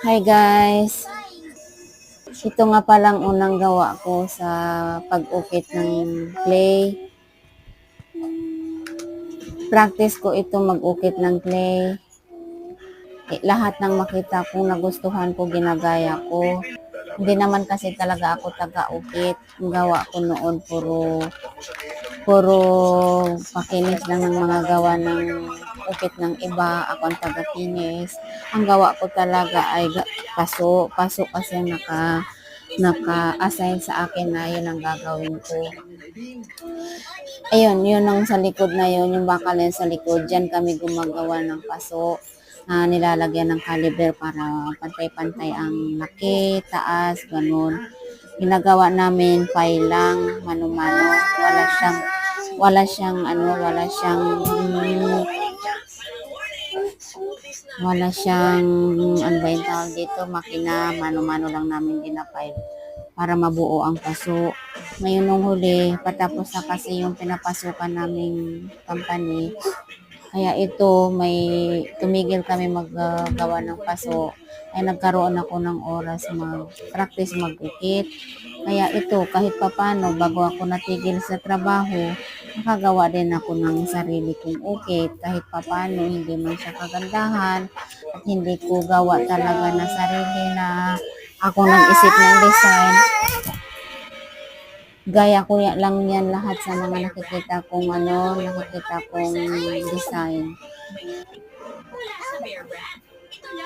Hi guys! Ito nga palang unang gawa ko sa pag-ukit ng clay. Practice ko ito mag-ukit ng clay. Eh, lahat ng makita kong nagustuhan ko, ginagaya ko. Hindi naman kasi talaga ako taga-ukit. Ang gawa ko noon puro puro pakinis lang ng mga gawa ng ukit ng iba. Ako ang taga-kinis. Ang gawa ko talaga ay paso. Paso kasi naka naka-assign sa akin na yun ang gagawin ko. Ayun, yun ang sa likod na yun, yung bakal sa likod. Diyan kami gumagawa ng paso na nilalagyan ng caliber para pantay-pantay ang laki, taas, ganun. Ginagawa namin file lang, mano-mano. Wala siyang, wala siyang, ano, wala siyang, mm, wala siyang, ano ba yung tawag dito, makina, mano-mano lang namin ginapile para mabuo ang paso. Ngayon nung huli, patapos na kasi yung pinapasukan naming company, kaya ito, may tumigil kami maggawa ng paso. Ay nagkaroon ako ng oras mag-practice mag-ukit. Kaya ito, kahit papano, bago ako natigil sa trabaho, nakagawa din ako ng sarili kong ukit. Kahit papano, hindi man siya kagandahan at hindi ko gawa talaga na sarili na ako nag-isip ng design. Gaya ko lang yan lahat sa mga nakikita kong ano, nakikita kong design.